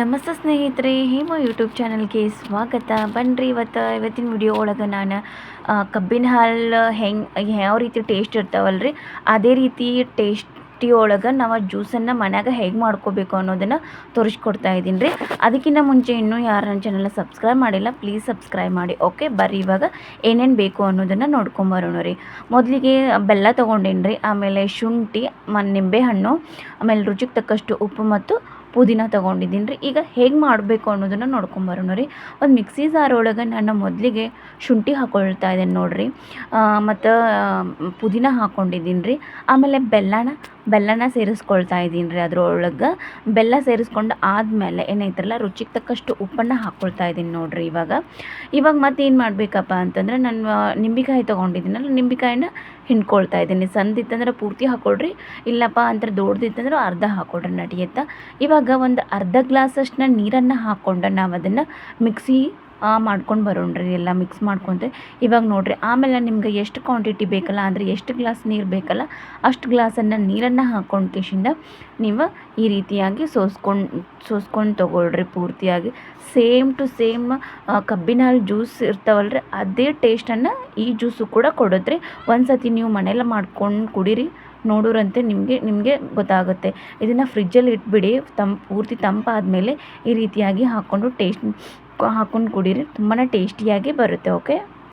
ನಮಸ್ತೆ ಸ್ನೇಹಿತರೆ, ಹೇಮೋ ಯೂಟ್ಯೂಬ್ ಚಾನಲ್ಗೆ ಸ್ವಾಗತ. ಬನ್ನಿರಿ ಇವತ್ತು, ಇವತ್ತಿನ ವಿಡಿಯೋ ಒಳಗೆ ನಾನು ಕಬ್ಬಿನ ಹಾಲು ಹೆಂಗೆ, ಯಾವ ರೀತಿ ಟೇಸ್ಟ್ ಇರ್ತಾವಲ್ಲ ರೀ ಅದೇ ರೀತಿ ಟೇಸ್ಟಿ ಒಳಗೆ ನಾವು ಜ್ಯೂಸನ್ನು ಮನ್ಯಾಗ ಹೇಗೆ ಮಾಡ್ಕೋಬೇಕು ಅನ್ನೋದನ್ನು ತೋರಿಸ್ಕೊಡ್ತಾ ಇದ್ದೀನಿ ರೀ ಅದಕ್ಕಿಂತ ಮುಂಚೆ ಇನ್ನೂ ಯಾರು ನನ್ನ ಚಾನಲ್ನ ಸಬ್ಸ್ಕ್ರೈಬ್ ಮಾಡಿಲ್ಲ ಪ್ಲೀಸ್ ಸಬ್ಸ್ಕ್ರೈಬ್ ಮಾಡಿ. ಓಕೆ ಬರ್ರಿ ಇವಾಗ ಏನೇನು ಬೇಕು ಅನ್ನೋದನ್ನು ನೋಡ್ಕೊಂಬರೋಣ ರೀ. ಮೊದಲಿಗೆ ಬೆಲ್ಲ ತೊಗೊಂಡೇನಿ ರೀ ಆಮೇಲೆ ಶುಂಠಿ, ಮ, ನಿಂಬೆಹಣ್ಣು, ಆಮೇಲೆ ರುಚಿಗೆ ತಕ್ಕಷ್ಟು ಉಪ್ಪು ಮತ್ತು ಪುದೀನ ತೊಗೊಂಡಿದ್ದೀನಿ ರೀ. ಈಗ ಹೇಗೆ ಮಾಡಬೇಕು ಅನ್ನೋದನ್ನು ನೋಡ್ಕೊಂಬರೋಣ ರೀ. ಒಂದು ಮಿಕ್ಸಿ ಜಾರ್ ಒಳಗೆ ನಾನು ಮೊದಲಿಗೆ ಶುಂಠಿ ಹಾಕ್ಕೊಳ್ತಾ ಇದ್ದೇನೆ ನೋಡಿರಿ. ಮತ್ತು ಪುದೀನ ಹಾಕ್ಕೊಂಡಿದ್ದೀನಿ ರೀ. ಆಮೇಲೆ ಬೆಲ್ಲನ ಬೆಲ್ಲನ ಸೇರಿಸ್ಕೊಳ್ತಾ ಇದ್ದೀನಿ ರೀ ಅದರೊಳಗೆ. ಬೆಲ್ಲ ಸೇರಿಸ್ಕೊಂಡು ಆದಮೇಲೆ ಏನೈತ್ರಲ್ಲ ರುಚಿಗೆ ತಕ್ಕಷ್ಟು ಉಪ್ಪನ್ನು ಹಾಕ್ಕೊಳ್ತಾ ಇದ್ದೀನಿ ನೋಡಿರಿ ಇವಾಗ. ಇವಾಗ ಮತ್ತೆ ಏನು ಮಾಡಬೇಕಪ್ಪ ಅಂತಂದ್ರೆ ನಾನು ನಿಂಬೆಕಾಯಿ ತೊಗೊಂಡಿದ್ದೀನಲ್ಲ ನಿಂಬೆಕಾಯಿನ ಹಿಂಡ್ಕೊಳ್ತಾ ಇದ್ದೀನಿ. ಸಂದಿತ್ತಂದ್ರೆ ಪೂರ್ತಿ ಹಾಕ್ಕೊಳ್ರಿ ಇಲ್ಲಪ್ಪ ಅಂದ್ರೆ ದೊಡ್ಡದಿತ್ತಂದ್ರೆ ಅರ್ಧ ಹಾಕ್ಕೊಳ್ರಿ ನಡೆಯುತ್ತಾ. ಇವಾಗ ಒಂದು ಅರ್ಧ ಗ್ಲಾಸಷ್ಟನ್ನ ನೀರನ್ನು ಹಾಕ್ಕೊಂಡು ನಾವು ಅದನ್ನು ಮಿಕ್ಸಿ ಮಾಡ್ಕೊಂಡು ಬರೋಣ್ರಿ ಎಲ್ಲ ಮಿಕ್ಸ್ ಮಾಡ್ಕೊಂಡ್ರೆ ಇವಾಗ ನೋಡಿರಿ, ಆಮೇಲೆ ನಿಮ್ಗೆ ಎಷ್ಟು ಕ್ವಾಂಟಿಟಿ ಬೇಕಲ್ಲ, ಅಂದರೆ ಎಷ್ಟು ಗ್ಲಾಸ್ ನೀರು ಬೇಕಲ್ಲ, ಅಷ್ಟು ಗ್ಲಾಸನ್ನು ನೀರನ್ನು ಹಾಕ್ಕೊಂಡು ಕಿಶಿಂದ ನೀವು ಈ ರೀತಿಯಾಗಿ ಸೋಸ್ಕೊಂಡು ಸೋಸ್ಕೊಂಡು ತೊಗೊಳ್ರಿ ಪೂರ್ತಿಯಾಗಿ. ಸೇಮ್ ಟು ಸೇಮ್ ಕಬ್ಬಿನ ಹಾಲು ಜ್ಯೂಸ್ ಇರ್ತಾವಲ್ರಿ, ಅದೇ ಟೇಸ್ಟನ್ನು ಈ ಜ್ಯೂಸು ಕೂಡ ಕೊಡೋದ್ರಿ. ಒಂದು ಸತಿ ನೀವು ಮನೆಯಲ್ಲ ಮಾಡ್ಕೊಂಡು ಕುಡೀರಿ, ನೋಡೋರಂತೆ ನಿಮಗೆ ನಿಮಗೆ ಗೊತ್ತಾಗುತ್ತೆ. ಇದನ್ನು ಫ್ರಿಜ್ಜಲ್ಲಿ ಇಟ್ಬಿಡಿ, ತಂಪು, ಪೂರ್ತಿ ತಂಪಾದಮೇಲೆ ಈ ರೀತಿಯಾಗಿ ಹಾಕ್ಕೊಂಡು ಟೇಸ್ಟ್ ಹಾಕ್ಕೊಂಡು ಕುಡೀರಿ. ತುಂಬಾ ಟೇಸ್ಟಿಯಾಗಿ ಬರುತ್ತೆ ಓಕೆ